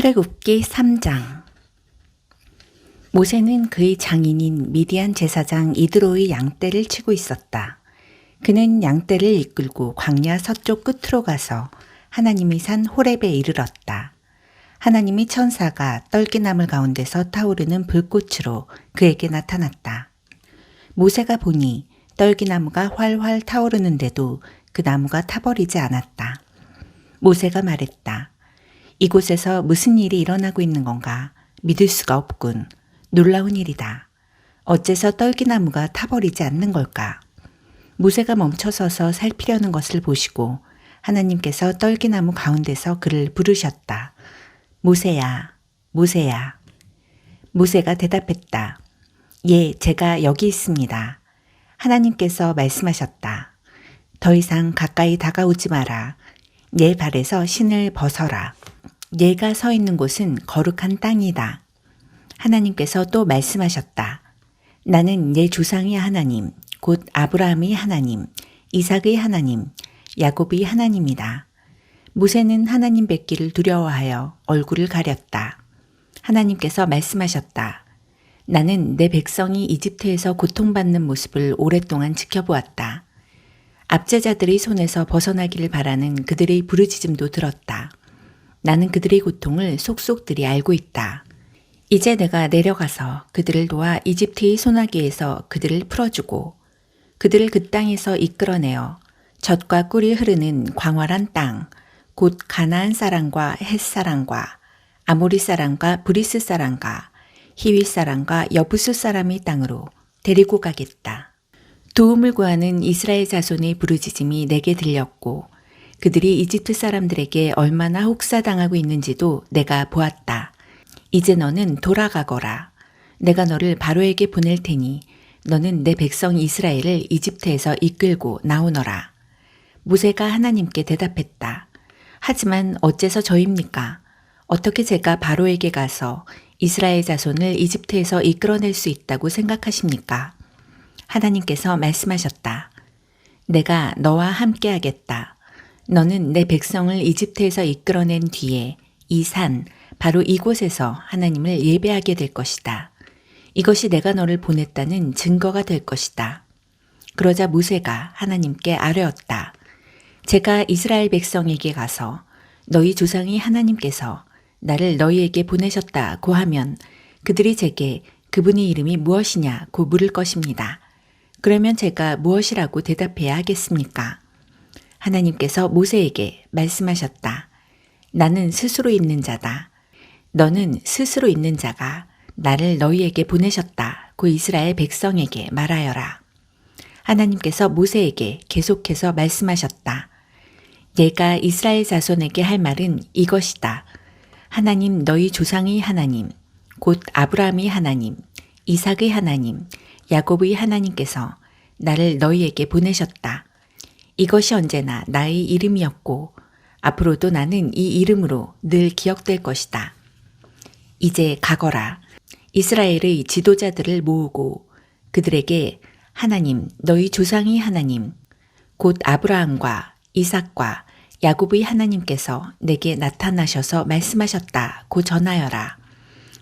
출애굽기 3장 모세는 그의 장인인 미디안 제사장 이드로의 양떼를 치고 있었다. 그는 양떼를 이끌고 광야 서쪽 끝으로 가서 하나님의 산 호렙에 이르렀다. 하나님의 천사가 떨기나물 가운데서 타오르는 불꽃으로 그에게 나타났다. 모세가 보니 떨기나무가 활활 타오르는데도 그 나무가 타버리지 않았다. 모세가 말했다. 이곳에서 무슨 일이 일어나고 있는 건가 믿을 수가 없군. 놀라운 일이다. 어째서 떨기나무가 타버리지 않는 걸까? 모세가 멈춰서서 살피려는 것을 보시고 하나님께서 떨기나무 가운데서 그를 부르셨다. 모세야, 모세야. 모세가 대답했다. 예, 제가 여기 있습니다. 하나님께서 말씀하셨다. 더 이상 가까이 다가오지 마라. 내 발에서 신을 벗어라. 얘가 서 있는 곳은 거룩한 땅이다. 하나님께서 또 말씀하셨다. 나는 내 조상의 하나님, 곧 아브라함의 하나님, 이삭의 하나님, 야곱의 하나님이다. 모세는 하나님 뵙기를 두려워하여 얼굴을 가렸다. 하나님께서 말씀하셨다. 나는 내 백성이 이집트에서 고통받는 모습을 오랫동안 지켜보았다. 압제자들의 손에서 벗어나기를 바라는 그들의 부르짖음도 들었다. 나는 그들의 고통을 속속들이 알고 있다. 이제 내가 내려가서 그들을 도와 이집트의 소나기에서 그들을 풀어주고 그들을 그 땅에서 이끌어내어 젖과 꿀이 흐르는 광활한 땅, 곧 가나안 사람과 헷 사람과 아모리 사람과 브리스 사람과 히윗 사람과 여부스 사람의 땅으로 데리고 가겠다. 도움을 구하는 이스라엘 자손의 부르짖음이 내게 들렸고 그들이 이집트 사람들에게 얼마나 혹사당하고 있는지도 내가 보았다. 이제 너는 돌아가거라. 내가 너를 바로에게 보낼 테니 너는 내 백성 이스라엘을 이집트에서 이끌고 나오너라. 모세가 하나님께 대답했다. 하지만 어째서 저입니까? 어떻게 제가 바로에게 가서 이스라엘 자손을 이집트에서 이끌어낼 수 있다고 생각하십니까? 하나님께서 말씀하셨다. 내가 너와 함께 하겠다. 너는 내 백성을 이집트에서 이끌어낸 뒤에 이 산, 바로 이곳에서 하나님을 예배하게 될 것이다. 이것이 내가 너를 보냈다는 증거가 될 것이다. 그러자 모세가 하나님께 아뢰었다. 제가 이스라엘 백성에게 가서 너희 조상이 하나님께서 나를 너희에게 보내셨다고 하면 그들이 제게 그분의 이름이 무엇이냐고 물을 것입니다. 그러면 제가 무엇이라고 대답해야 하겠습니까? 하나님께서 모세에게 말씀하셨다. 나는 스스로 있는 자다. 너는 스스로 있는 자가 나를 너희에게 보내셨다. 고 이스라엘 백성에게 말하여라. 하나님께서 모세에게 계속해서 말씀하셨다. 내가 이스라엘 자손에게 할 말은 이것이다. 하나님 너희 조상의 하나님, 곧 아브라함의 하나님, 이삭의 하나님, 야곱의 하나님께서 나를 너희에게 보내셨다. 이것이 언제나 나의 이름이었고 앞으로도 나는 이 이름으로 늘 기억될 것이다. 이제 가거라. 이스라엘의 지도자들을 모으고 그들에게 하나님, 너희 조상의 하나님, 곧 아브라함과 이삭과 야곱의 하나님께서 내게 나타나셔서 말씀하셨다고 전하여라.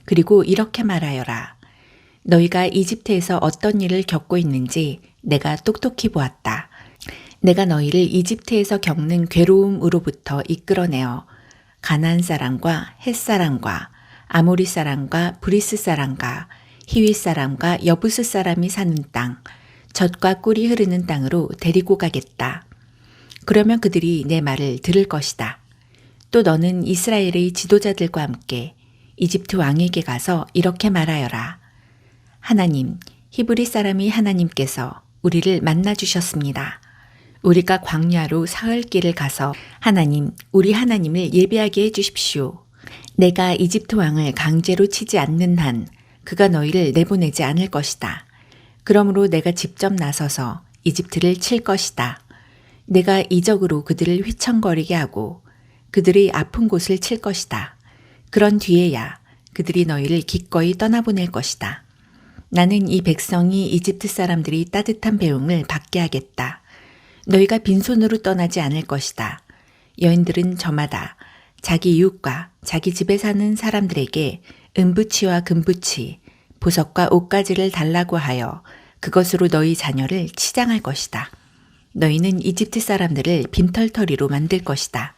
그리고 이렇게 말하여라. 너희가 이집트에서 어떤 일을 겪고 있는지 내가 똑똑히 보았다. 내가 너희를 이집트에서 겪는 괴로움으로부터 이끌어내어 가난 사람과 햇 사람과 아모리 사람과 브리스 사람과 히윗 사람과 여부스 사람이 사는 땅, 젖과 꿀이 흐르는 땅으로 데리고 가겠다. 그러면 그들이 내 말을 들을 것이다. 또 너는 이스라엘의 지도자들과 함께 이집트 왕에게 가서 이렇게 말하여라. 하나님, 히브리 사람이 하나님께서 우리를 만나 주셨습니다. 우리가 광야로 사흘 길을 가서 하나님, 우리 하나님을 예배하게 해 주십시오. 내가 이집트 왕을 강제로 치지 않는 한 그가 너희를 내보내지 않을 것이다. 그러므로 내가 직접 나서서 이집트를 칠 것이다. 내가 이적으로 그들을 휘청거리게 하고 그들의 아픈 곳을 칠 것이다. 그런 뒤에야 그들이 너희를 기꺼이 떠나보낼 것이다. 나는 이 백성이 이집트 사람들이 따뜻한 배웅을 받게 하겠다. 너희가 빈손으로 떠나지 않을 것이다. 여인들은 저마다 자기 이웃과 자기 집에 사는 사람들에게 은부치와 금부치, 보석과 옷가지를 달라고 하여 그것으로 너희 자녀를 치장할 것이다. 너희는 이집트 사람들을 빈털터리로 만들 것이다.